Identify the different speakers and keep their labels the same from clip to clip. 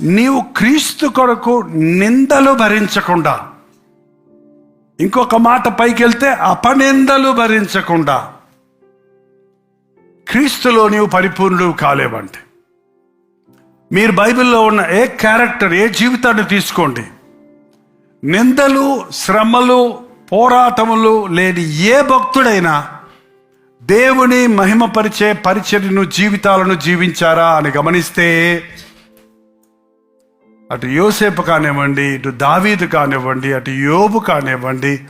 Speaker 1: నీవు క్రీస్తు కొరకు నిందలు భరించకుండా. ఇంకొక మాట పైకి వెళ్తే అపనిందలు భరించకుండా. క్రీస్తులో నీవు పరిపూర్ణుడు కాలేవంటే. మీరు బైబిల్లో ఉన్న ఏ క్యారెక్టర్ ఏ జీవితాన్ని తీసుకోండి. నిందలు శ్రమలు పోరాటములు లేని ఏ భక్తుడైనా దేవుని మహిమపరిచే పరిచర్ను జీవితాలను జీవించారా అని గమనిస్తే అటు యోసేపు కానివ్వండి ఇటు దావీదు కానివ్వండి అటు యోబు కానివ్వండి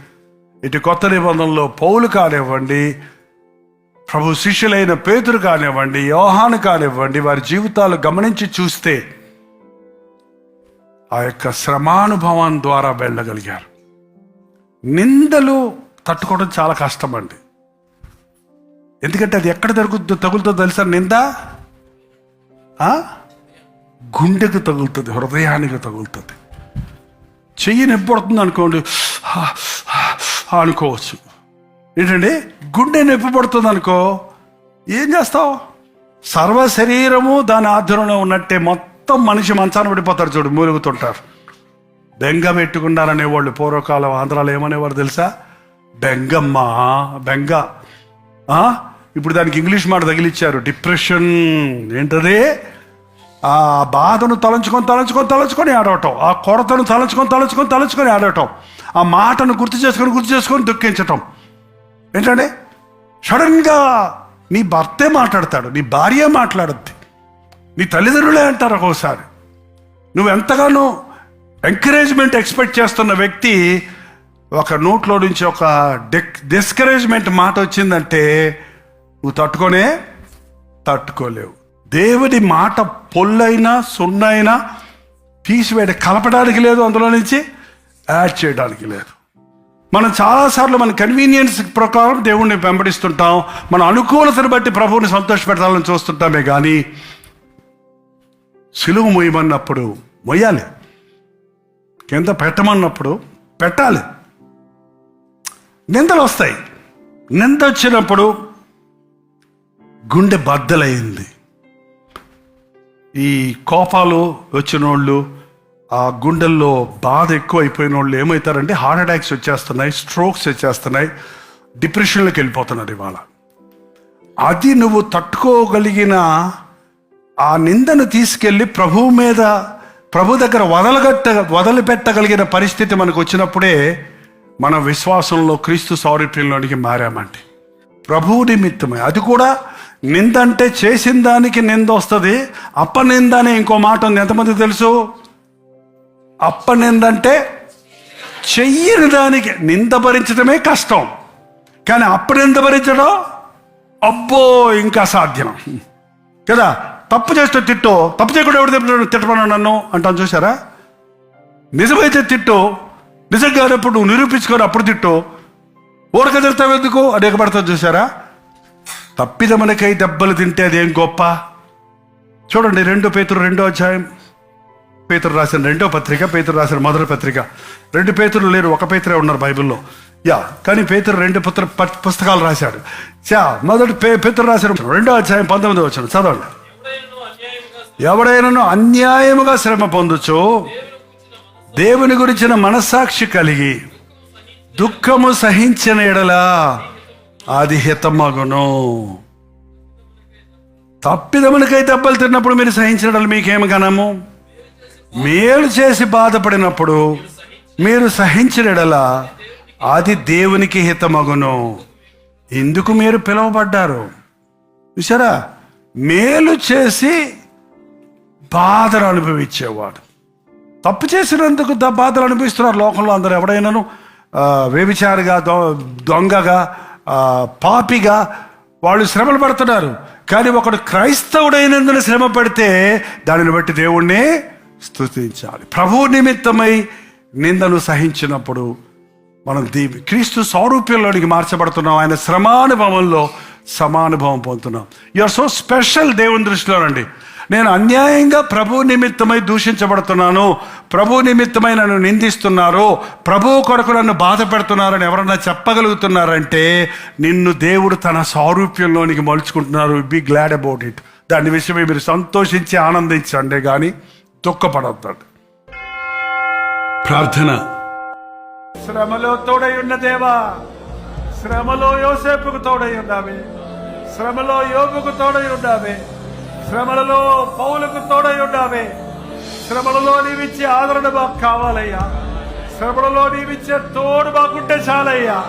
Speaker 1: ఇటు కొత్త నిబంధనలో పౌలు కానివ్వండి ప్రభు శిష్యులైన పేతురు కానివ్వండి యోహాను కానివ్వండి వారి జీవితాలు గమనించి చూస్తే ఆ యొక్క శ్రమానుభవం ద్వారా వెళ్ళగలిగారు. నిందలు తట్టుకోవడం చాలా కష్టం అండి ఎందుకంటే అది ఎక్కడ తగులుతుందో తగులుతుందో తెలుసా? నింద? ఆ? గుండెకు తగులుతుంది హృదయానికి తగులుతుంది. చెయ్యి నొప్పి అనుకోండి అనుకోవచ్చు. ఏంటండి? గుండె నొప్పి పడుతుంది అనుకో ఏం చేస్తావు? సర్వ శరీరము దాని ఆధ్వర్యంలో ఉన్నట్టే మొత్తం మనిషి మంచాన పడిపోతారు చూడు మూలుగుతుంటారు. బెంగ పెట్టుకున్నారనే వాళ్ళు పూర్వకాలం ఆంధ్రాలో ఏమనేవారు తెలుసా? బెంగమ్మ బెంగ. ఇప్పుడు దానికి ఇంగ్లీష్ మాట తగిలిచ్చారు డిప్రెషన్. ఏంటది? ఆ బాధను తలంచుకొని తలంచుకొని తలంచుకొని ఆడవటం ఆ కొరతను తలంచుకొని తలంచుకొని తలంచుకొని ఆడవటం ఆ మాటను గుర్తు చేసుకొని గుర్తు చేసుకొని దుఃఖించటం. ఏంటంటే సడన్గా నీ భర్తే మాట్లాడతాడు నీ భార్య మాట్లాడుద్ది. నీ తల్లిదండ్రులే అంటారు ఒక్కోసారి. నువ్వు ఎంతగానో ఎంకరేజ్మెంట్ ఎక్స్పెక్ట్ చేస్తున్న వ్యక్తి ఒక నోట్లో నుంచి ఒక డెక్ డిస్కరేజ్మెంట్ మాట వచ్చిందంటే నువ్వు తట్టుకొనే తట్టుకోలేవు. దేవుడి మాట పొల్లైనా సున్నైనా తీసివేయడం కలపడానికి లేదు అందులో నుంచి యాడ్ చేయడానికి లేదు. మనం చాలాసార్లు మన కన్వీనియన్స్ ప్రకారం దేవుణ్ణి వెంబడిస్తుంటాం. మన అనుకూలతను బట్టి ప్రభువుని సంతోషపెట్టాలని చూస్తుంటామే కానీ సిలువు మొయ్యమన్నప్పుడు మొయ్యాలి. కింద పెట్టమన్నప్పుడు పెట్టాలి. నిందలు వస్తాయి. నింద వచ్చినప్పుడు గుండె బద్దలైంది. ఈ కోపాలు వచ్చిన వాళ్ళు ఆ గుండెల్లో బాధ ఎక్కువ అయిపోయిన వాళ్ళు ఏమవుతారంటే హార్ట్ అటాక్స్ వచ్చేస్తున్నాయి స్ట్రోక్స్ వచ్చేస్తున్నాయి డిప్రెషన్లోకి వెళ్ళిపోతున్నారు ఇవాళ. అది నువ్వు తట్టుకోగలిగిన ఆ నిందను తీసుకెళ్ళి ప్రభువు మీద ప్రభు దగ్గర వదలగట్ట వదిలిపెట్టగలిగిన పరిస్థితి మనకు వచ్చినప్పుడే మన విశ్వాసంలో క్రీస్తు సౌరభ్యంలోనికి మారామండి. ప్రభువు నిమిత్తమే. అది కూడా నిందంటే చేసిన దానికి నింద వస్తుంది అప్పనింద అనే ఇంకో మాట ఉంది. ఎంతమంది తెలుసు? అప్పనిందంటే చెయ్యని దానికి నింద భరించడమే కష్టం. కానీ అప్పనింద భరించడం అబ్బో ఇంకా సాధ్యం. కదా? తప్పు చేస్తే తిట్టు. తప్పు చేయకుండా ఎవరు తిట్టమన్నాడు తిట్టమన్నాడు నన్ను? అంటాను చూసారా నిజమైతే తిట్టు. నిజంగా అప్పుడు నువ్వు నిరూపించుకొని అప్పుడు తిట్టు. ఊరక తిడతావు ఎందుకు? అనేకపడతావు చూసారా తప్పిదములకై దెబ్బలు తింటే అదేం గొప్ప? చూడండి రెండో పేతురు రెండో అధ్యాయం. పేతురు రాసిన రెండో పత్రిక పేతురు రాసిన మొదటి పత్రిక. రెండు పేతురు లేరు ఒక పేతురే ఉన్నారు బైబిల్లో. యా కానీ పేతురు రెండు పుత్ర పుస్తకాలు రాశాడు. చా మొదటి పే పేతురు రాసిన రెండో అధ్యాయం పంతొమ్మిది వచ్చిన చదవండి. ఎవడైనా అన్యాయముగా శ్రమ పొందొచ్చు దేవుని గురించిన మనస్సాక్షి కలిగి దుఃఖము సహించిన ఎడలా అది హితమగును తప్పిదములకై దెబ్బలు తిన్నప్పుడు మీరు సహించిన మీకేమి గనము మేలు చేసి బాధపడినప్పుడు మీరు సహించిన అది దేవునికి హితమగును. ఎందుకు మీరు పిలువబడ్డారు. చూసారా మేలు చేసి బాధలు అనుభవించేవాడు తప్పు చేసినందుకు బాధలు అనుభవిస్తున్నారు లోకంలో అందరూ. ఎవడైనాను? వ్యభిచారిగా దొ- దొంగగా పాపిగా వాళ్ళు శ్రమలు పడుతున్నారు. కానీ ఒకడు క్రైస్తవుడైనందున శ్రమ పడితే దానిని బట్టి దేవుణ్ణి స్థుతించాలి ప్రభు నిమిత్తమై నిందను సహించినప్పుడు మనం దీవి క్రీస్తు సౌరూప్యంలోనికి మార్చబడుతున్నాం. ఆయన శ్రమానుభవంలో సమానుభవం పొందుతున్నాం. ఆర్ సో స్పెషల్ దేవుని దృష్టిలోనండి నేను అన్యాయంగా ప్రభు నిమిత్తమై దూషించబడుతున్నాను. ప్రభు నిమిత్తమై నన్ను నిందిస్తున్నారు. ప్రభు కొరకు నన్ను బాధ పెడుతున్నారని ఎవరన్నా చెప్పగలుగుతున్నారంటే నిన్ను దేవుడు తన సారూప్యంలోనికి మలుచుకుంటున్నారు. బి గ్లాడ్ అబౌట్ ఇట్ దాని విషయమై మీరు సంతోషించి ఆనందించండి కానీ దుఃఖపడొద్దండి. ప్రార్థన. శ్రమలో తోడై ఉన్న దేవా శ్రమలో యోసేపుకు తోడై ఉన్నావే. శ్రమలో యోగుకు తోడై ఉన్నావే. శ్రమలలో పౌలకు తోడై ఉన్నావే శ్రమలలో నీవిచ్చే ఆదరణ మాకు కావాలయ్యా. శ్రమలలో నీవిచ్చే తోడు మాకుంటే చాలయ్యా.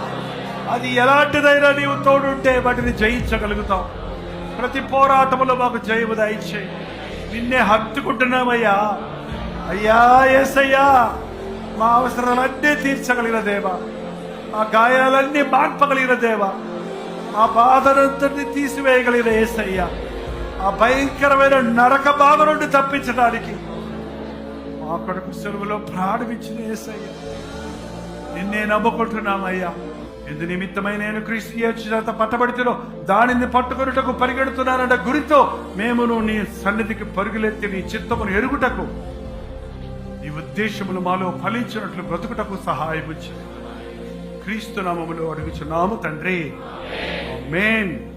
Speaker 1: అది ఎలాంటిదైనా నీవు తోడుంటే వాటిని జయించగలుగుతాం ప్రతి పోరాటములో మాకు జయము దయచేయి. నిన్నే హత్తుకుంటున్నామయ్యా. అయ్యా ఏసయ్యా మా అవసరాలన్నీ తీర్చగలిగిన దేవా. మా గాయాలన్నీ మార్పగలిగిన దేవా. మా బాధనంతటిని తీసివేయగలిగిన ఏసయ్యా. ఆ భయంకరమైన నరక బాధ నుండి తప్పించడానికి మా కొడుకు సెలవులో ప్రాణమిచ్చిన ఏసయ్య. నిన్నే నమ్ముకుంటున్నామయ్యా. ఎందు నిమిత్తమై నేను క్రీస్తు చేత పట్టబడితేనో దానిని పట్టుకొనుటకు పరిగెడుతున్నానన్న గురితో మేమును నీ సన్నిధికి పరుగులెత్తి నీ చిత్తమును ఎరుగుటకు నీ ఉద్దేశములు మాలో ఫలించినట్లు బ్రతుకుటకు సహాయము క్రీస్తు నామములో అడుగుచున్నాము తండ్రి. మేన్